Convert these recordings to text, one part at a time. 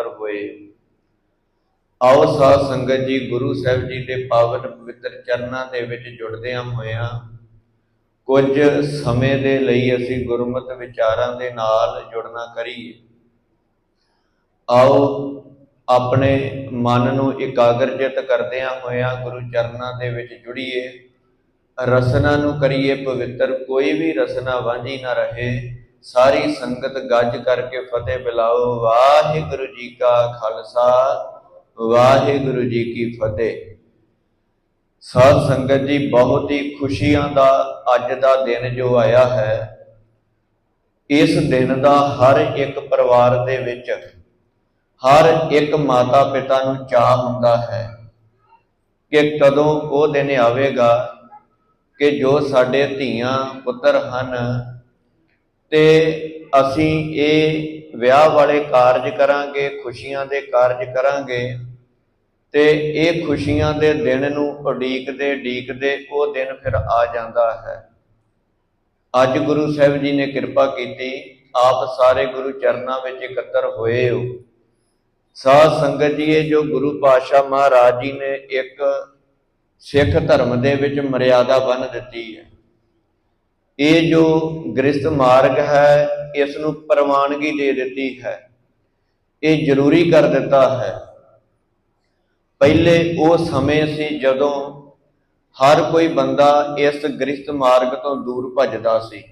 ਇਕੱਤਰ ਹੋਏ। ਆਓ ਸਾਧ ਸੰਗਤ ਜੀ, ਗੁਰੂ ਸਾਹਿਬ ਜੀ ਦੇ ਪਾਵਨ ਪਵਿੱਤਰ ਚਰਨਾਂ ਦੇ ਵਿੱਚ ਜੁੜਦਿਆਂ ਹੋਇਆਂ, ਕੁਝ ਸਮੇਂ ਦੇ ਲਈ ਅਸੀਂ ਗੁਰਮਤਿ ਵਿਚਾਰਾਂ ਦੇ ਨਾਲ ਜੁੜਨਾ ਕਰੀਏ। ਆਓ ਆਪਣੇ ਮਨ ਨੂੰ ਇਕਾਗਰਜਿਤ ਕਰਦਿਆਂ ਹੋਇਆਂ ਗੁਰੂ ਚਰਨਾਂ ਦੇ ਵਿੱਚ ਜੁੜੀਏ। ਰਸਨਾ ਨੂੰ ਕਰੀਏ ਪਵਿੱਤਰ, ਕੋਈ ਵੀ ਰਸਨਾ ਵਾਂਝੀ ਨਾ ਰਹੇ। ਸਾਰੀ ਸੰਗਤ ਗੱਜ ਕਰਕੇ ਫਤਿਹ ਬੁਲਾਓ ਵਾਹਿਗੁਰੂ ਜੀ ਕਾ ਖਾਲਸਾ, ਵਾਹਿਗੁਰੂ ਜੀ ਕੀ ਫਤਿਹ। ਸਾਧ ਸੰਗਤ ਜੀ, ਬਹੁਤ ਹੀ ਖੁਸ਼ੀਆਂ ਦਾ ਅੱਜ ਦਾ ਦਿਨ ਜੋ ਆਇਆ ਹੈ, ਇਸ ਦਿਨ ਦਾ ਹਰ ਇੱਕ ਪਰਿਵਾਰ ਦੇ ਵਿੱਚ ਹਰ ਇੱਕ ਮਾਤਾ ਪਿਤਾ ਨੂੰ ਚਾਹ ਹੁੰਦਾ ਹੈ ਕਿ ਕਦੋਂ ਉਹ ਦਿਨ ਆਵੇਗਾ ਕਿ ਜੋ ਸਾਡੇ ਧੀਆਂ ਪੁੱਤਰ ਹਨ ਤੇ ਅਸੀਂ ਇਹ ਵਿਆਹ ਵਾਲੇ ਕਾਰਜ ਕਰਾਂਗੇ, ਖੁਸ਼ੀਆਂ ਦੇ ਕਾਰਜ ਕਰਾਂਗੇ ਤੇ ਇਹ ਖੁਸ਼ੀਆਂ ਦੇ ਦਿਨ ਨੂੰ ਉਡੀਕਦੇ ਉਡੀਕਦੇ ਉਹ ਦਿਨ ਫਿਰ ਆ ਜਾਂਦਾ ਹੈ। ਅੱਜ ਗੁਰੂ ਸਾਹਿਬ ਜੀ ਨੇ ਕਿਰਪਾ ਕੀਤੀ, ਆਪ ਸਾਰੇ ਗੁਰੂ ਚਰਨਾਂ ਵਿੱਚ ਇਕੱਤਰ ਹੋਏ ਹੋ। ਸਾਧ ਸੰਗਤ ਜੀ, ਇਹ ਜੋ ਗੁਰੂ ਪਾਤਸ਼ਾਹ ਮਹਾਰਾਜ ਜੀ ਨੇ ਇੱਕ ਸਿੱਖ ਧਰਮ ਦੇ ਵਿੱਚ ਮਰਿਆਦਾ ਬੰਨ ਦਿੱਤੀ ਹੈ। ਇਹ ਜੋ ਗ੍ਰਸਥ ਮਾਰਗ ਹੈ, ਇਸ ਨੂੰ ਪ੍ਰਵਾਨਗੀ ਦੇ ਦਿੱਤੀ ਹੈ। ਇਹ ਜ਼ਰੂਰੀ ਕਰ ਦਿੱਤਾ ਹੈ। ਪਹਿਲੇ ਉਹ ਸਮੇਂ ਸੀ ਜਦੋਂ ਹਰ ਕੋਈ ਬੰਦਾ ਇਸ ਗ੍ਰਸਥ ਮਾਰਗ ਤੋਂ ਦੂਰ ਭੱਜਦਾ ਸੀ।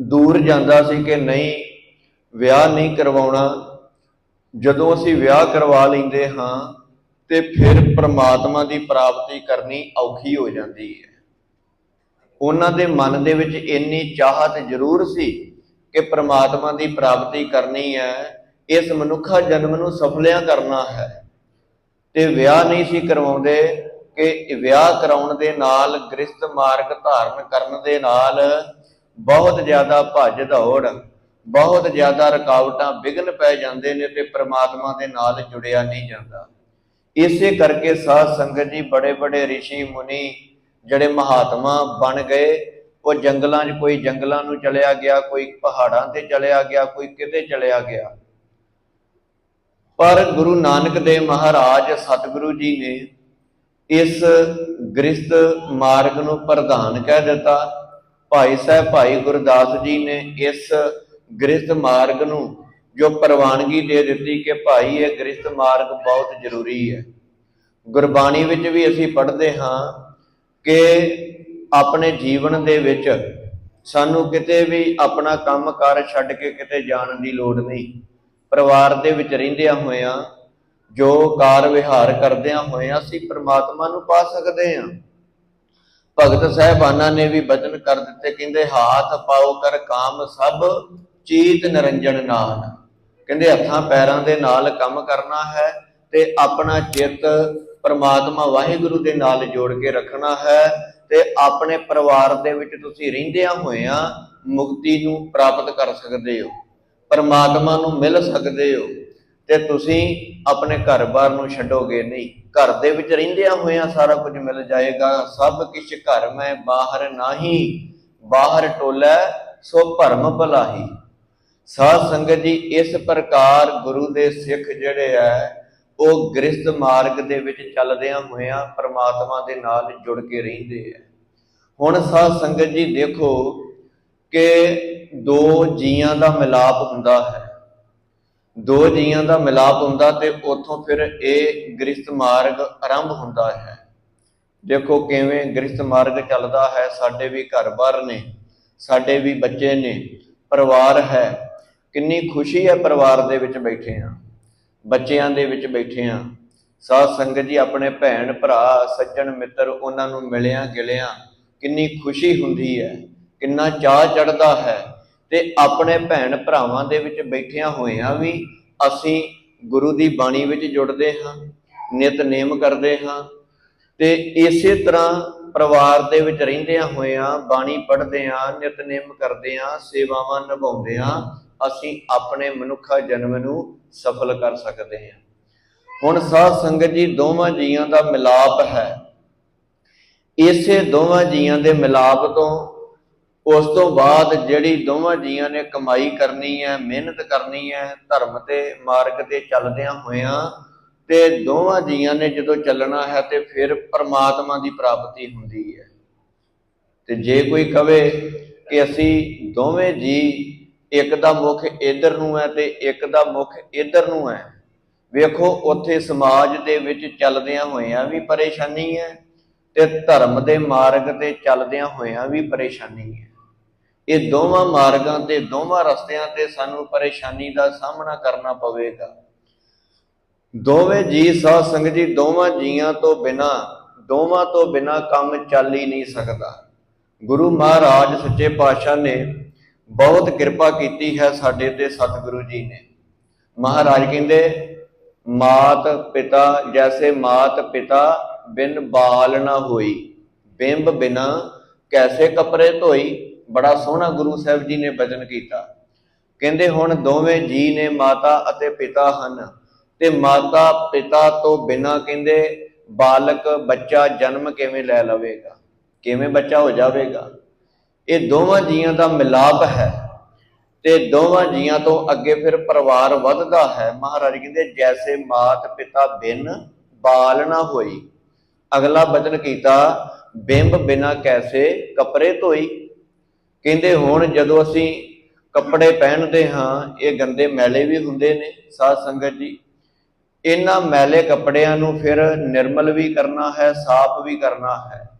ਦੂਰ ਜਾਂਦਾ ਸੀ ਕਿ ਨਹੀਂ, ਵਿਆਹ ਨਹੀਂ ਕਰਵਾਉਣਾ। ਜਦੋਂ ਅਸੀਂ ਵਿਆਹ ਕਰਵਾ ਲੈਂਦੇ ਹਾਂ, ਤੇ ਫਿਰ ਪ੍ਰਮਾਤਮਾ ਦੀ ਪ੍ਰਾਪਤੀ ਕਰਨੀ ਔਖੀ ਹੋ ਜਾਂਦੀ ਹੈ। ਉਹਨਾਂ ਦੇ ਮਨ ਦੇ ਵਿੱਚ ਇੰਨੀ ਚਾਹਤ ਜ਼ਰੂਰ ਸੀ ਕਿ ਪ੍ਰਮਾਤਮਾ ਦੀ ਪ੍ਰਾਪਤੀ ਕਰਨੀ ਹੈ, ਇਸ ਮਨੁੱਖਾ ਜਨਮ ਨੂੰ ਸਫਲਿਆਂ ਕਰਨਾ ਹੈ। ਤੇ ਵਿਆਹ ਨਹੀਂ ਸੀ ਕਰਵਾਉਂਦੇ ਕਿ ਵਿਆਹ ਕਰਾਉਣ ਦੇ ਨਾਲ, ਗ੍ਰਸਥ ਮਾਰਗ ਧਾਰਨ ਕਰਨ ਦੇ ਨਾਲ ਬਹੁਤ ਜ਼ਿਆਦਾ ਭੱਜ ਦੌੜ, ਬਹੁਤ ਜ਼ਿਆਦਾ ਰੁਕਾਵਟਾਂ ਵਿਘਨ ਪੈ ਜਾਂਦੇ ਨੇ ਤੇ ਪ੍ਰਮਾਤਮਾ ਦੇ ਨਾਲ ਜੁੜਿਆ ਨਹੀਂ ਜਾਂਦਾ। ਇਸੇ ਕਰਕੇ ਸਾਧ ਸੰਗਤ ਜੀ ਬੜੇ ਬੜੇ ઋષਿ ਮੁਨੀ ਜਿਹੜੇ ਮਹਾਤਮਾ ਬਣ ਗਏ, ਉਹ ਜੰਗਲਾਂ 'ਚ ਕੋਈ ਜੰਗਲਾਂ ਨੂੰ ਚਲਿਆ ਗਿਆ, ਕੋਈ ਪਹਾੜਾਂ ਤੇ ਚਲਿਆ ਗਿਆ, ਕੋਈ ਕਿਤੇ ਚਲਿਆ ਗਿਆ। ਪਰ ਗੁਰੂ ਨਾਨਕ ਦੇਵ ਮਹਾਰਾਜ ਸਤਿਗੁਰੂ ਜੀ ਨੇ ਇਸ ਗ੍ਰਸਥ ਮਾਰਗ ਨੂੰ ਪ੍ਰਧਾਨ ਕਹਿ ਦਿੱਤਾ। ਭਾਈ ਸਾਹਿਬ, ਭਾਈ ਗੁਰਦਾਸ ਜੀ ਨੇ ਇਸ ਗ੍ਰਸਥ ਮਾਰਗ ਨੂੰ ਜੋ ਪ੍ਰਵਾਨਗੀ ਦੇ ਦਿੱਤੀ ਕਿ ਭਾਈ, ਇਹ ਗ੍ਰਸਥ ਮਾਰਗ ਬਹੁਤ ਜ਼ਰੂਰੀ ਹੈ। ਗੁਰਬਾਣੀ ਵਿੱਚ ਵੀ ਅਸੀਂ ਪੜ੍ਹਦੇ ਹਾਂ ਕਿ ਆਪਣੇ ਜੀਵਨ ਦੇ ਵਿੱਚ ਸਾਨੂੰ ਕਿਤੇ ਵੀ ਆਪਣਾ ਕੰਮਕਾਰ ਛੱਡ ਕੇ ਕਿਤੇ ਜਾਣ ਦੀ ਲੋੜ ਨਹੀਂ। ਪਰਿਵਾਰ ਦੇ ਵਿੱਚ ਰਹਿੰਦਿਆਂ ਹੋਇਆਂ, ਜੋ ਕਾਰ ਵਿਹਾਰ ਕਰਦਿਆਂ ਹੋਇਆਂ ਅਸੀਂ ਪ੍ਰਮਾਤਮਾ ਨੂੰ ਪਾ ਸਕਦੇ ਹਾਂ। ਭਗਤ ਸਾਹਿਬਾਨਾਂ ਨੇ ਵੀ ਬਚਨ ਕਰ ਦਿੱਤੇ, ਕਹਿੰਦੇ, ਹਾਥ ਪਾਓ ਕਰ ਕਾਮ ਸਭ, ਚੀਤ ਨਿਰੰਜਨ ਨਾਨ ਕਹਿੰਦੇ, ਹੱਥਾਂ ਪੈਰਾਂ ਦੇ ਨਾਲ ਕੰਮ ਕਰਨਾ ਹੈ ਤੇ ਆਪਣਾ ਚਿੱਤ ਪਰਮਾਤਮਾ ਵਾਹਿਗੁਰੂ ਦੇ ਨਾਲ ਜੋੜ ਕੇ ਰੱਖਣਾ ਹੈ ਤੇ ਆਪਣੇ ਪਰਿਵਾਰ ਦੇ ਵਿੱਚ ਤੁਸੀਂ ਰਹਿੰਦਿਆਂ ਹੋਇਆਂ ਮੁਕਤੀ ਨੂੰ ਪ੍ਰਾਪਤ ਕਰ ਸਕਦੇ ਹੋ, ਪਰਮਾਤਮਾ ਨੂੰ ਮਿਲ ਸਕਦੇ ਹੋ ਤੇ ਤੁਸੀਂ ਆਪਣੇ ਘਰ-ਬਾਰ ਨੂੰ ਛੱਡੋਗੇ ਨਹੀਂ। ਘਰ ਦੇ ਵਿੱਚ ਰਹਿੰਦਿਆਂ ਹੋਇਆਂ ਸਾਰਾ ਕੁਝ ਮਿਲ ਜਾਏਗਾ, ਸਭ ਕੁਝ ਘਰ ਮੈਂ, ਬਾਹਰ ਨਹੀਂ, ਬਾਹਰ ਟੋਲੇ, ਸੋ ਭਰਮ ਭਲਾਹੀ। ਸਾਧ ਸੰਗਤ ਜੀ, ਇਸ ਪ੍ਰਕਾਰ ਗੁਰੂ ਦੇ ਸਿੱਖ ਜਿਹੜੇ ਆ ਉਹ ਗ੍ਰਸਥ ਮਾਰਗ ਦੇ ਵਿੱਚ ਚੱਲਦਿਆਂ ਹੋਇਆਂ ਪਰਮਾਤਮਾ ਦੇ ਨਾਲ ਜੁੜ ਕੇ ਰਹਿੰਦੇ ਆ। ਹੁਣ ਸਾਧ ਸੰਗਤ ਜੀ ਦੇਖੋ ਕਿ ਦੋ ਜੀਆਂ ਦਾ ਮਿਲਾਪ ਹੁੰਦਾ ਹੈ। ਦੋ ਜੀਆਂ ਦਾ ਮਿਲਾਪ ਹੁੰਦਾ ਤੇ ਉੱਥੋਂ ਫਿਰ ਇਹ ਗ੍ਰਸਥ ਮਾਰਗ ਆਰੰਭ ਹੁੰਦਾ ਹੈ। ਦੇਖੋ ਕਿਵੇਂ ਗ੍ਰਸਥ ਮਾਰਗ ਚੱਲਦਾ ਹੈ, ਸਾਡੇ ਵੀ ਘਰ-ਬਾਰ ਨੇ, ਸਾਡੇ ਵੀ ਬੱਚੇ ਨੇ, ਪਰਿਵਾਰ ਹੈ, ਕਿੰਨੀ ਖੁਸ਼ੀ ਹੈ ਪਰਿਵਾਰ ਦੇ ਵਿੱਚ ਬੈਠੇ ਆ ਬੱਚਿਆਂ ਦੇ ਵਿੱਚ ਬੈਠੇ ਆ। ਸਾਧ ਸੰਗਤ ਜੀ, ਆਪਣੇ ਭੈਣ, ਭਰਾ, ਸੱਜਣ, ਮਿੱਤਰ, ਉਹਨਾਂ ਨੂੰ ਮਿਲਿਆ ਗਿਲਿਆ ਕਿੰਨੀ ਖੁਸ਼ੀ ਹੁੰਦੀ ਹੈ, ਕਿੰਨਾ ਚਾਹ ਚੜਦਾ ਹੈ ਤੇ ਆਪਣੇ ਭੈਣ ਭਰਾਵਾਂ ਦੇ ਵਿੱਚ ਬੈਠਿਆਂ ਹੋਇਆਂ ਵੀ ਅਸੀਂ ਗੁਰੂ ਦੀ ਬਾਣੀ ਵਿੱਚ ਜੁੜਦੇ ਹਾਂ ਨਿਤਨੇਮ ਕਰਦੇ ਹਾਂ ਤੇ ਇਸੇ ਤਰ੍ਹਾਂ ਪਰਿਵਾਰ ਦੇ ਵਿੱਚ ਰਹਿੰਦਿਆਂ ਹੋਇਆਂ, ਬਾਣੀ ਪੜ੍ਹਦੇ ਹਾਂ ਨਿਤਨੇਮ ਕਰਦੇ ਹਾਂ ਸੇਵਾਵਾਂ ਨਿਭਾਉਂਦੇ ਹਾਂ ਅਸੀਂ ਆਪਣੇ ਮਨੁੱਖਾ ਜਨਮ ਨੂੰ ਸਫਲ ਕਰ ਸਕਦੇ ਹਾਂ। ਹੁਣ ਸਾਧ ਸੰਗਤ ਜੀ, ਦੋਵਾਂ ਜੀਆਂ ਦਾ ਮਿਲਾਪ ਹੈ। ਇਸੇ ਦੋਵਾਂ ਜੀਆਂ ਦੇ ਮਿਲਾਪ ਤੋਂ, ਉਸ ਤੋਂ ਬਾਅਦ ਜਿਹੜੀ ਦੋਵਾਂ ਜੀਆਂ ਨੇ ਕਮਾਈ ਕਰਨੀ ਹੈ, ਮਿਹਨਤ ਕਰਨੀ ਹੈ, ਧਰਮ ਤੇ ਮਾਰਗ ਤੇ ਚੱਲਦਿਆਂ ਹੋਇਆਂ ਤੇ ਦੋਵਾਂ ਜੀਆਂ ਨੇ ਜਦੋਂ ਚੱਲਣਾ ਹੈ ਤੇ ਫਿਰ ਪਰਮਾਤਮਾ ਦੀ ਪ੍ਰਾਪਤੀ ਹੁੰਦੀ ਹੈ। ਤੇ ਜੇ ਕੋਈ ਕਵੇ ਕਿ ਅਸੀਂ ਦੋਵੇਂ ਜੀ ਇੱਕ ਦਾ ਮੁਖ ਇਧਰ ਨੂੰ ਹੈ ਤੇ ਇੱਕ ਦਾ ਮੁਖ ਇਧਰ ਨੂੰ ਹੈ। ਵੇਖੋ, ਉੱਥੇ ਸਮਾਜ ਦੇ ਵਿੱਚ ਚੱਲਦਿਆਂ ਹੋਇਆਂ ਵੀ ਪਰੇਸ਼ਾਨੀ ਹੈ ਤੇ ਧਰਮ ਦੇ ਮਾਰਗ ਤੇ ਚੱਲਦਿਆਂ ਹੋਇਆਂ ਵੀ ਪਰੇਸ਼ਾਨੀ ਹੈ। ਇਹ ਦੋਵਾਂ ਮਾਰਗਾਂ ਤੇ, ਦੋਵਾਂ ਰਸਤਿਆਂ ਤੇ ਸਾਨੂੰ ਪਰੇਸ਼ਾਨੀ ਦਾ ਸਾਹਮਣਾ ਕਰਨਾ ਪਵੇਗਾ। ਦੋਵੇਂ ਜੀ ਸਾਧ ਸੰਗਤ ਜੀ, ਦੋਵਾਂ ਜੀਆਂ ਤੋਂ ਬਿਨਾ, ਦੋਵਾਂ ਤੋਂ ਬਿਨਾ ਕੰਮ ਚੱਲ ਹੀ ਨਹੀਂ ਸਕਦਾ। ਗੁਰੂ ਮਹਾਰਾਜ ਸੱਚੇ ਪਾਤਸ਼ਾਹ ਨੇ ਬਹੁਤ ਕਿਰਪਾ ਕੀਤੀ ਹੈ ਸਾਡੇ ਤੇ ਸਤਿਗੁਰੂ ਜੀ ਨੇ। ਮਹਾਰਾਜ ਕਹਿੰਦੇ, ਮਾਤ ਪਿਤਾ ਜੈਸੇ ਮਾਤ ਪਿਤਾ ਬਿਨ ਬਾਲ ਨਾ ਹੋਈ, ਬਿੰਬ ਬਿਨਾ ਕੈਸੇ ਕਪੜੇ ਧੋਈ। ਬੜਾ ਸੋਹਣਾ ਗੁਰੂ ਸਾਹਿਬ ਜੀ ਨੇ ਬਚਨ ਕੀਤਾ। ਕਹਿੰਦੇ ਹੁਣ ਦੋਵੇਂ ਜੀ ਨੇ ਮਾਤਾ ਅਤੇ ਪਿਤਾ ਹਨ। ਤੇ ਮਾਤਾ ਪਿਤਾ ਤੋਂ ਬਿਨਾ ਕਹਿੰਦੇ ਬਾਲਕ ਬੱਚਾ ਜਨਮ ਕਿਵੇਂ ਲੈ ਲਵੇਗਾ? ਕਿਵੇਂ ਬੱਚਾ ਹੋ ਜਾਵੇਗਾ? ਇਹ ਦੋਵਾਂ ਜੀਆਂ ਦਾ ਮਿਲਾਪ ਹੈ ਤੇ ਦੋਵਾਂ ਜੀਆਂ ਤੋਂ ਅੱਗੇ ਫਿਰ ਪਰਿਵਾਰ ਵੱਧਦਾ ਹੈ। ਮਹਾਰਾਜ ਕਹਿੰਦੇ, ਜੈਸੇ ਮਾਤ ਪਿਤਾ ਬਿਨ ਬਾਲ ਨਾ ਹੋਈ। ਅਗਲਾ ਬਚਨ ਕੀਤਾ, ਬਿੰਬ ਬਿਨਾ ਕੈਸੇ ਕੱਪੜੇ ਧੋਈ। ਕਹਿੰਦੇ, ਹੁਣ ਜਦੋਂ ਅਸੀਂ ਕੱਪੜੇ ਪਹਿਨਦੇ ਹਾਂ, ਇਹ ਗੰਦੇ ਮੈਲੇ ਵੀ ਹੁੰਦੇ ਨੇ, ਸਾਧ ਸੰਗਤ ਜੀ। ਇਹਨਾਂ ਮੈਲੇ ਕੱਪੜਿਆਂ ਨੂੰ ਫਿਰ ਨਿਰਮਲ ਵੀ ਕਰਨਾ ਹੈ, ਸਾਫ਼ ਵੀ ਕਰਨਾ ਹੈ।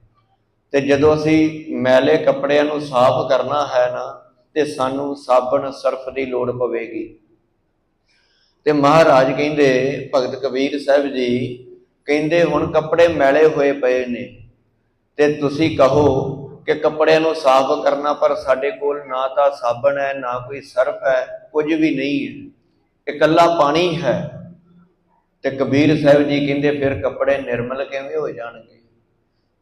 ਤੇ ਜਦੋਂ ਅਸੀਂ ਮੈਲੇ ਕੱਪੜਿਆਂ ਨੂੰ ਸਾਫ਼ ਕਰਨਾ ਹੈ ਨਾ, ਤੇ ਸਾਨੂੰ ਸਾਬਣ ਸਰਫ ਦੀ ਲੋੜ ਪਵੇਗੀ। ਤੇ ਮਹਾਰਾਜ ਕਹਿੰਦੇ, ਭਗਤ ਕਬੀਰ ਸਾਹਿਬ ਜੀ ਕਹਿੰਦੇ, ਹੁਣ ਕੱਪੜੇ ਮੈਲੇ ਹੋਏ ਪਏ ਨੇ, ਤੇ ਤੁਸੀਂ ਕਹੋ ਕਿ ਕੱਪੜਿਆਂ ਨੂੰ ਸਾਫ਼ ਕਰਨਾ, ਪਰ ਸਾਡੇ ਕੋਲ ਨਾ ਤਾਂ ਸਾਬਣ ਹੈ, ਨਾ ਕੋਈ ਸਰਫ ਹੈ, ਕੁਝ ਵੀ ਨਹੀਂ ਹੈ। ਇਕੱਲਾ ਪਾਣੀ ਹੈ। ਤੇ ਕਬੀਰ ਸਾਹਿਬ ਜੀ ਕਹਿੰਦੇ, ਫਿਰ ਕੱਪੜੇ ਨਿਰਮਲ ਕਿਵੇਂ ਹੋ ਜਾਣਗੇ?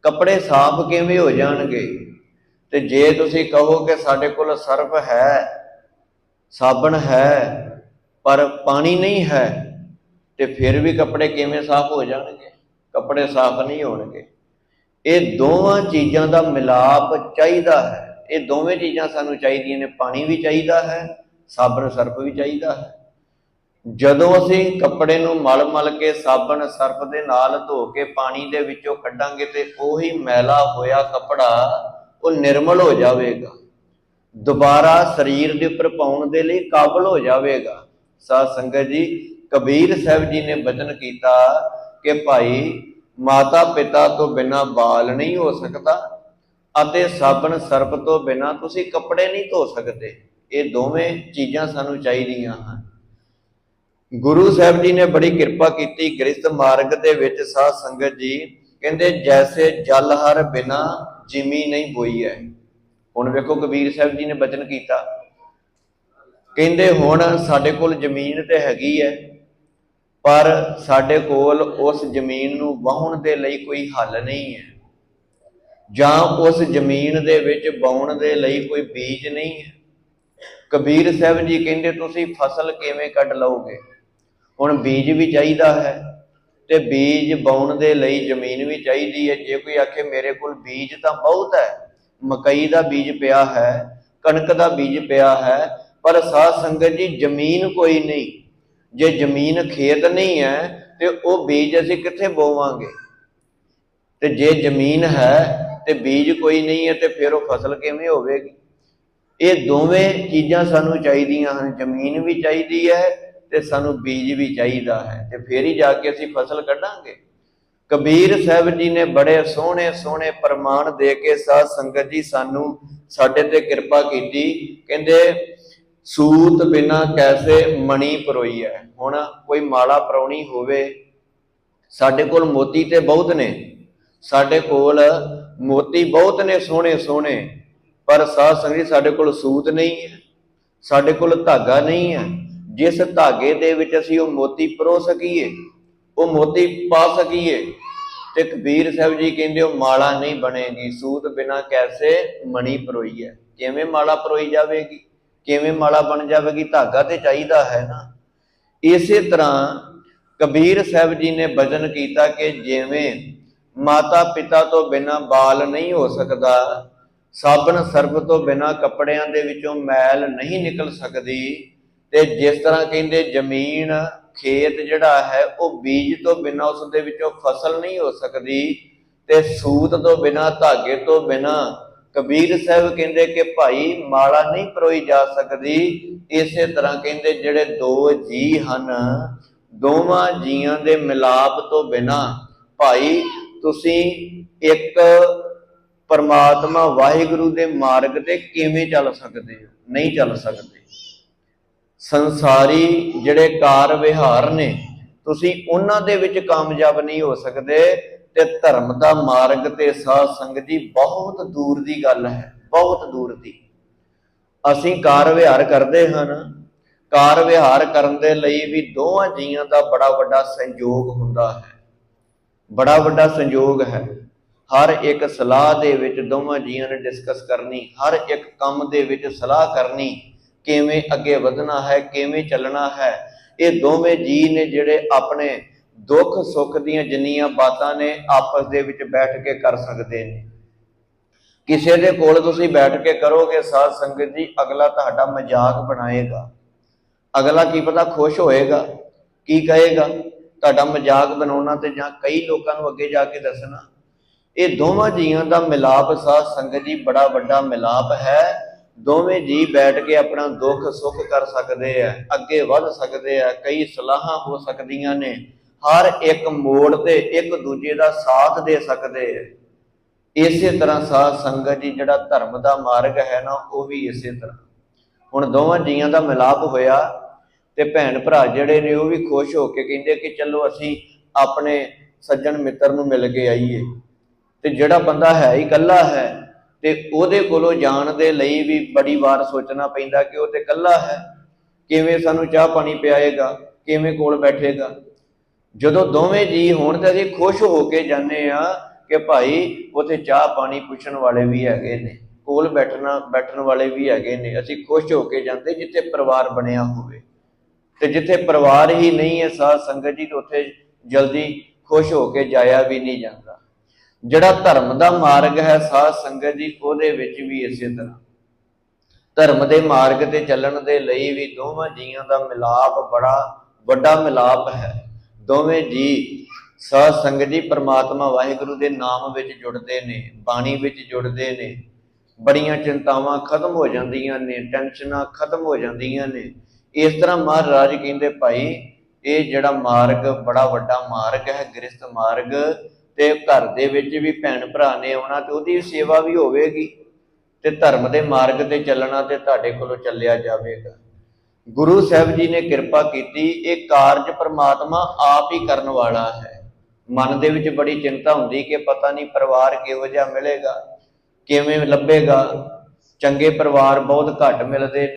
ਕੱਪੜੇ ਸਾਫ਼ ਕਿਵੇਂ ਹੋ ਜਾਣਗੇ? ਤੇ ਜੇ ਤੁਸੀਂ ਕਹੋ ਕਿ ਸਾਡੇ ਕੋਲ ਸਰਫ ਹੈ, ਸਾਬਣ ਹੈ, ਪਰ ਪਾਣੀ ਨਹੀਂ ਹੈ, ਤੇ ਫਿਰ ਵੀ ਕੱਪੜੇ ਕਿਵੇਂ ਸਾਫ਼ ਹੋ ਜਾਣਗੇ? ਕੱਪੜੇ ਸਾਫ਼ ਨਹੀਂ ਹੋਣਗੇ। ਇਹ ਦੋਵਾਂ ਚੀਜ਼ਾਂ ਦਾ ਮਿਲਾਪ ਚਾਹੀਦਾ ਹੈ। ਇਹ ਦੋਵੇਂ ਚੀਜ਼ਾਂ ਸਾਨੂੰ ਚਾਹੀਦੀਆਂ ਨੇ। ਪਾਣੀ ਵੀ ਚਾਹੀਦਾ ਹੈ, ਸਾਬਣ, ਸਰਫ ਵੀ ਚਾਹੀਦਾ ਹੈ। ਜਦੋਂ ਅਸੀਂ ਕੱਪੜੇ ਨੂੰ ਮਲ-ਮਲ ਕੇ ਸਾਬਣ ਸਰਫ ਦੇ ਨਾਲ ਧੋ ਕੇ ਪਾਣੀ ਦੇ ਵਿੱਚੋਂ ਕੱਢਾਂਗੇ ਤੇ ਉਹੀ ਮੈਲਾ ਹੋਇਆ ਕੱਪੜਾ, ਉਹ ਨਿਰਮਲ ਹੋ ਜਾਵੇਗਾ। ਦੁਬਾਰਾ ਸਰੀਰ ਦੇ ਉੱਪਰ ਪਾਉਣ ਦੇ ਲਈ ਕਾਬਲ ਹੋ ਜਾਵੇਗਾ। ਸਾਧ ਸੰਗਤ ਜੀ, ਕਬੀਰ ਸਾਹਿਬ ਜੀ ਨੇ ਬਚਨ ਕੀਤਾ ਕਿ ਭਾਈ ਮਾਤਾ ਪਿਤਾ ਤੋਂ ਬਿਨਾ ਬਾਲ ਨਹੀਂ ਹੋ ਸਕਦਾ ਅਤੇ ਸਾਬਣ ਸਰਪ ਤੋਂ ਬਿਨਾ ਤੁਸੀਂ ਕੱਪੜੇ ਨਹੀਂ ਧੋ ਸਕਦੇ। ਇਹ ਦੋਵੇਂ ਚੀਜ਼ਾਂ ਸਾਨੂੰ ਚਾਹੀਦੀਆਂ ਹਨ। ਗੁਰੂ ਸਾਹਿਬ ਜੀ ਨੇ ਬੜੀ ਕਿਰਪਾ ਕੀਤੀ ਗ੍ਰਿਸ਼ਤ ਮਾਰਗ ਦੇ ਵਿੱਚ ਸਾਧ ਸੰਗਤ ਜੀ ਕਹਿੰਦੇ, ਜੈਸੇ ਜਲ ਹਰ ਬਿਨਾ ਜਿਮੀ ਨਹੀਂ ਹੋਈ ਹੈ ਹੁਣ ਵੇਖੋ ਕਬੀਰ ਸਾਹਿਬ ਜੀ ਨੇ ਬਚਨ ਕੀਤਾ। ਕਹਿੰਦੇ, ਹੁਣ ਸਾਡੇ ਕੋਲ ਜ਼ਮੀਨ ਤੇ ਹੈਗੀ ਹੈ ਪਰ ਸਾਡੇ ਕੋਲ ਉਸ ਜ਼ਮੀਨ ਨੂੰ ਵਾਹਣ ਦੇ ਲਈ ਕੋਈ ਹੱਲ ਨਹੀਂ ਹੈ ਜਾਂ ਉਸ ਜ਼ਮੀਨ ਦੇ ਵਿੱਚ ਬਾਉਣ ਦੇ ਲਈ ਕੋਈ ਬੀਜ ਨਹੀਂ ਹੈ ਕਬੀਰ ਸਾਹਿਬ ਜੀ ਕਹਿੰਦੇ, ਤੁਸੀਂ ਫਸਲ ਕਿਵੇਂ ਕੱਢ ਲਓਗੇ? ਹੁਣ ਬੀਜ ਵੀ ਚਾਹੀਦਾ ਹੈ ਤੇ ਬੀਜ ਬਾਉਣ ਦੇ ਲਈ ਜ਼ਮੀਨ ਵੀ ਚਾਹੀਦੀ ਹੈ। ਜੇ ਕੋਈ ਆਖੇ ਮੇਰੇ ਕੋਲ ਬੀਜ ਤਾਂ ਬਹੁਤ ਹੈ, ਮਕਈ ਦਾ ਬੀਜ ਪਿਆ ਹੈ, ਕਣਕ ਦਾ ਬੀਜ ਪਿਆ ਹੈ, ਪਰ ਸਾਧ ਸੰਗਤ ਜੀ ਜ਼ਮੀਨ ਕੋਈ ਨਹੀਂ। ਜੇ ਜ਼ਮੀਨ ਖੇਤ ਨਹੀਂ ਹੈ ਤੇ ਉਹ ਬੀਜ ਅਸੀਂ ਕਿੱਥੇ ਬੋਵਾਂਗੇ? ਤੇ ਜੇ ਜ਼ਮੀਨ ਹੈ ਤੇ ਬੀਜ ਕੋਈ ਨਹੀਂ ਹੈ ਤੇ ਫਿਰ ਉਹ ਫਸਲ ਕਿਵੇਂ ਹੋਵੇਗੀ? ਇਹ ਦੋਵੇਂ ਚੀਜ਼ਾਂ ਸਾਨੂੰ ਚਾਹੀਦੀਆਂ ਹਨ। ਜ਼ਮੀਨ ਵੀ ਚਾਹੀਦੀ ਹੈ ਤੇ ਸਾਨੂੰ ਬੀਜ ਵੀ ਚਾਹੀਦਾ ਹੈ ਤੇ ਫੇਰ ਹੀ ਜਾ ਕੇ ਅਸੀਂ ਫਸਲ ਕੱਢਾਂਗੇ। ਕਬੀਰ ਸਾਹਿਬ ਜੀ ਨੇ ਬੜੇ ਸੋਹਣੇ ਸੋਹਣੇ ਪ੍ਰਮਾਣ ਦੇ ਕੇ ਸਾਧ ਸੰਗਤ ਜੀ ਸਾਨੂੰ ਸਾਡੇ ਤੇ ਕਿਰਪਾ ਕੀਤੀ। ਕਹਿੰਦੇ, ਸੂਤ ਬਿਨਾ ਕੈਸੇ ਮਣੀ ਪਰੋਈ ਹੈ ਹੁਣ ਕੋਈ ਮਾਲਾ ਪਰੌਣੀ ਹੋਵੇ, ਸਾਡੇ ਕੋਲ ਮੋਤੀ ਤੇ ਬਹੁਤ ਨੇ। ਸਾਡੇ ਕੋਲ ਮੋਤੀ ਬਹੁਤ ਨੇ, ਸੋਹਣੇ ਸੋਹਣੇ। ਪਰ ਸਾਧ ਸੰਗਤ ਜੀ, ਸਾਡੇ ਕੋਲ ਸੂਤ ਨਹੀਂ ਹੈ ਸਾਡੇ ਕੋਲ ਧਾਗਾ ਨਹੀਂ ਹੈ ਜਿਸ ਧਾਗੇ ਦੇ ਵਿੱਚ ਅਸੀਂ ਉਹ ਮੋਤੀ ਪਰੋ ਸਕੀਏ, ਉਹ ਮੋਤੀ ਪਾ ਸਕੀਏ। ਤੇ ਕਬੀਰ ਸਾਹਿਬ ਜੀ ਕਹਿੰਦੇ ਉਹ ਮਾਲਾ ਨਹੀਂ ਬਣੇਗੀ, ਸੂਤ ਬਿਨਾ ਕੈਸੇ ਮਣੀ ਪਰੋਈ ਹੈ ਕਿਵੇਂ ਮਾਲਾ ਪਰੋਈ ਜਾਵੇਗੀ? ਕਿਵੇਂ ਮਾਲਾ ਬਣ ਜਾਵੇਗੀ? ਧਾਗਾ ਤੇ ਚਾਹੀਦਾ ਹੈ ਨਾ। ਇਸੇ ਤਰ੍ਹਾਂ ਕਬੀਰ ਸਾਹਿਬ ਜੀ ਨੇ ਬਚਨ ਕੀਤਾ ਕਿ ਜਿਵੇਂ ਮਾਤਾ ਪਿਤਾ ਤੋਂ ਬਿਨਾ ਬਾਲ ਨਹੀਂ ਹੋ ਸਕਦਾ, ਸਾਬਣ ਸਰਬ ਤੋਂ ਬਿਨਾ ਕੱਪੜਿਆਂ ਦੇ ਵਿੱਚੋਂ ਮੈਲ ਨਹੀਂ ਨਿਕਲ ਸਕਦੀ ਤੇ ਜਿਸ ਤਰ੍ਹਾਂ ਕਹਿੰਦੇ ਜ਼ਮੀਨ, ਖੇਤ ਜਿਹੜਾ ਹੈ, ਉਹ ਬੀਜ ਤੋਂ ਬਿਨਾ ਉਸ ਦੇ ਵਿੱਚੋਂ ਫਸਲ ਨਹੀਂ ਹੋ ਸਕਦੀ ਤੇ ਸੂਤ ਤੋਂ ਬਿਨਾ, ਧਾਗੇ ਤੋਂ ਬਿਨਾ, ਕਬੀਰ ਸਾਹਿਬ ਕਹਿੰਦੇ ਕਿ ਭਾਈ ਮਾਲਾ ਨਹੀਂ ਪਰੋਈ ਜਾ ਸਕਦੀ। ਇਸੇ ਤਰ੍ਹਾਂ ਕਹਿੰਦੇ ਜਿਹੜੇ ਦੋ ਜੀ ਹਨ, ਦੋਵਾਂ ਜੀਆਂ ਦੇ ਮਿਲਾਪ ਤੋਂ ਬਿਨਾ, ਭਾਈ ਤੁਸੀਂ ਇੱਕ ਪਰਮਾਤਮਾ ਵਾਹਿਗੁਰੂ ਦੇ ਮਾਰਗ ਤੇ ਕਿਵੇਂ ਚੱਲ ਸਕਦੇ ਹੋ? ਨਹੀਂ ਚੱਲ ਸਕਦੇ। ਸੰਸਾਰੀ ਜਿਹੜੇ ਕਾਰ ਵਿਹਾਰ ਨੇ, ਤੁਸੀਂ ਉਹਨਾਂ ਦੇ ਵਿੱਚ ਕਾਮਯਾਬ ਨਹੀਂ ਹੋ ਸਕਦੇ ਤੇ ਧਰਮ ਦਾ ਮਾਰਗ ਤੇ ਸਾਧ ਸੰਗਤ ਜੀ ਬਹੁਤ ਦੂਰ ਦੀ ਗੱਲ ਹੈ, ਬਹੁਤ ਦੂਰ ਦੀ। ਅਸੀਂ ਕਾਰ ਵਿਹਾਰ ਕਰਦੇ ਹਨ ਕਾਰ ਵਿਹਾਰ ਕਰਨ ਦੇ ਲਈ ਵੀ ਦੋਵਾਂ ਜੀਆਂ ਦਾ ਬੜਾ ਵੱਡਾ ਸੰਯੋਗ ਹੁੰਦਾ ਹੈ। ਬੜਾ ਵੱਡਾ ਸੰਯੋਗ ਹੈ। ਹਰ ਇੱਕ ਸਲਾਹ ਦੇ ਵਿੱਚ ਦੋਵਾਂ ਜੀਆਂ ਨੇ ਡਿਸਕਸ ਕਰਨੀ, ਹਰ ਇੱਕ ਕੰਮ ਦੇ ਵਿੱਚ ਸਲਾਹ ਕਰਨੀ ਕਿਵੇਂ ਅੱਗੇ ਵਧਣਾ ਹੈ, ਕਿਵੇਂ ਚੱਲਣਾ ਹੈ, ਇਹ ਦੋਵੇਂ ਜੀ ਨੇ ਜਿਹੜੇ ਆਪਣੇ ਦੁੱਖ ਸੁੱਖ ਦੀਆਂ ਜਿੰਨੀਆਂ ਬਾਤਾਂ ਨੇ ਆਪਸ ਦੇ ਵਿੱਚ ਬੈਠ ਕੇ ਕਰ ਸਕਦੇ ਨੇ। ਕਿਸੇ ਦੇ ਕੋਲ ਤੁਸੀਂ ਬੈਠ ਕੇ ਕਰੋਗੇ ਸਾਧ ਸੰਗਤ ਜੀ, ਅਗਲਾ ਤੁਹਾਡਾ ਮਜ਼ਾਕ ਬਣਾਏਗਾ। ਅਗਲਾ ਕੀ ਪਤਾ ਖੁਸ਼ ਹੋਏਗਾ, ਕੀ ਕਹੇਗਾ, ਤੁਹਾਡਾ ਮਜ਼ਾਕ ਬਣਾਉਣਾ ਤੇ ਜਾਂ ਕਈ ਲੋਕਾਂ ਨੂੰ ਅੱਗੇ ਜਾ ਕੇ ਦੱਸਣਾ। ਇਹ ਦੋਵਾਂ ਜੀਆਂ ਦਾ ਮਿਲਾਪ ਸਾਧ ਸੰਗਤ ਜੀ, ਬੜਾ ਵੱਡਾ ਮਿਲਾਪ ਹੈ। ਦੋਵੇਂ ਜੀ ਬੈਠ ਕੇ ਆਪਣਾ ਦੁੱਖ ਸੁੱਖ ਕਰ ਸਕਦੇ ਆ, ਅੱਗੇ ਵੱਧ ਸਕਦੇ ਆ, ਕਈ ਸਲਾਹਾਂ ਹੋ ਸਕਦੀਆਂ ਨੇ। ਹਰ ਇੱਕ ਮੋੜ ਤੇ ਇੱਕ ਦੂਜੇ ਦਾ ਸਾਥ ਦੇ ਸਕਦੇ ਆ। ਇਸੇ ਤਰ੍ਹਾਂ ਸਾਧ ਸੰਗਤ ਜੀ, ਜਿਹੜਾ ਧਰਮ ਦਾ ਮਾਰਗ ਹੈ ਨਾ, ਉਹ ਵੀ ਇਸੇ ਤਰ੍ਹਾਂ। ਹੁਣ ਦੋਵਾਂ ਜੀਆਂ ਦਾ ਮਿਲਾਪ ਹੋਇਆ ਤੇ ਭੈਣ ਭਰਾ ਜਿਹੜੇ ਨੇ, ਉਹ ਵੀ ਖੁਸ਼ ਹੋ ਕੇ ਕਹਿੰਦੇ ਕਿ ਚਲੋ ਅਸੀਂ ਆਪਣੇ ਸੱਜਣ ਮਿੱਤਰ ਨੂੰ ਮਿਲ ਕੇ ਆਈਏ। ਤੇ ਜਿਹੜਾ ਬੰਦਾ ਹੈ ਹੀ ਇਕੱਲਾ ਹੈ ਤੇ ਉਹਦੇ ਕੋਲੋਂ ਜਾਣ ਦੇ ਲਈ ਵੀ ਬੜੀ ਵਾਰ ਸੋਚਣਾ ਪੈਂਦਾ ਕਿ ਉਹ ਤੇ ਇਕੱਲਾ ਹੈ। ਕਿਵੇਂ ਸਾਨੂੰ ਚਾਹ ਪਾਣੀ ਪਿਆਏਗਾ, ਕਿਵੇਂ ਕੋਲ ਬੈਠੇਗਾ। ਜਦੋਂ ਦੋਵੇਂ ਜੀ ਹੋਣ ਤਾਂ ਅਸੀਂ ਖੁਸ਼ ਹੋ ਕੇ ਜਾਂਦੇ ਆ ਕਿ ਭਾਈ, ਉਥੇ ਚਾਹ ਪਾਣੀ ਪੁੱਛਣ ਵਾਲੇ ਵੀ ਹੈਗੇ ਨੇ, ਕੋਲ ਬੈਠਣਾ, ਬੈਠਣ ਵਾਲੇ ਵੀ ਹੈਗੇ ਨੇ। ਅਸੀਂ ਖੁਸ਼ ਹੋ ਕੇ ਜਾਂਦੇ ਜਿੱਥੇ ਪਰਿਵਾਰ ਬਣਿਆ ਹੋਵੇ। ਤੇ ਜਿੱਥੇ ਪਰਿਵਾਰ ਹੀ ਨਹੀਂ ਹੈ, ਸਾਧ ਸੰਗਤ ਜੀ, ਤੇ ਉੱਥੇ ਜਲਦੀ ਖੁਸ਼ ਹੋ ਕੇ ਜਾਇਆ ਵੀ ਨਹੀਂ ਜਾਂਦਾ। ਜਿਹੜਾ ਧਰਮ ਦਾ ਮਾਰਗ ਹੈ, ਸਾਧ ਸੰਗਤ ਜੀ, ਉਹਦੇ ਵਿੱਚ ਵੀ ਇਸੇ ਤਰ੍ਹਾਂ। ਧਰਮ ਦੇ ਮਾਰਗ ਤੇ ਚੱਲਣ ਦੇ ਲਈ ਵੀ ਦੋਵਾਂ ਜੀਆਂ ਦਾ ਮਿਲਾਪ ਬੜਾ ਵੱਡਾ ਮਿਲਾਪ ਹੈ। ਦੋਵੇਂ ਜੀ ਸਾਧ ਸੰਗਤ ਜੀ, ਪ੍ਰਮਾਤਮਾ ਵਾਹਿਗੁਰੂ ਦੇ ਨਾਮ ਵਿੱਚ ਜੁੜਦੇ ਨੇ, ਬਾਣੀ ਵਿੱਚ ਜੁੜਦੇ ਨੇ। ਬੜੀਆਂ ਚਿੰਤਾਵਾਂ ਖਤਮ ਹੋ ਜਾਂਦੀਆਂ ਨੇ, ਟੈਨਸ਼ਨਾਂ ਖਤਮ ਹੋ ਜਾਂਦੀਆਂ ਨੇ। ਇਸ ਤਰ੍ਹਾਂ ਮਹਾਰਾਜ ਕਹਿੰਦੇ, ਭਾਈ, ਇਹ ਜਿਹੜਾ ਮਾਰਗ ਬੜਾ ਵੱਡਾ ਮਾਰਗ ਹੈ ਗ੍ਰਸਤ ਮਾਰਗ ਤੇ ਘਰ ਦੇ ਵਿੱਚ ਵੀ ਭੈਣ ਭਰਾ ਨੇ ਆਉਣਾ ਤੇ ਉਹਦੀ ਸੇਵਾ ਵੀ ਹੋਵੇਗੀ ਤੇ ਧਰਮ ਦੇ ਮਾਰਗ ਤੇ ਚੱਲਣਾ ਤੇ ਤੁਹਾਡੇ ਕੋਲੋਂ ਚੱਲਿਆ ਜਾਵੇਗਾ। ਗੁਰੂ ਸਾਹਿਬ ਜੀ ਨੇ ਕਿਰਪਾ ਕੀਤੀ, ਇਹ ਕਾਰਜ ਪ੍ਰਮਾਤਮਾ ਆਪ ਹੀ ਕਰਨ ਵਾਲਾ ਹੈ। ਮਨ ਦੇ ਵਿੱਚ ਬੜੀ ਚਿੰਤਾ ਹੁੰਦੀ ਕਿ ਪਤਾ ਨਹੀਂ ਪਰਿਵਾਰ ਕਿਹੋ ਜਿਹਾ ਮਿਲੇਗਾ, ਕਿਵੇਂ ਲੱਭੇਗਾ। ਚੰਗੇ ਪਰਿਵਾਰ ਬਹੁਤ ਘੱਟ ਮਿਲਦੇ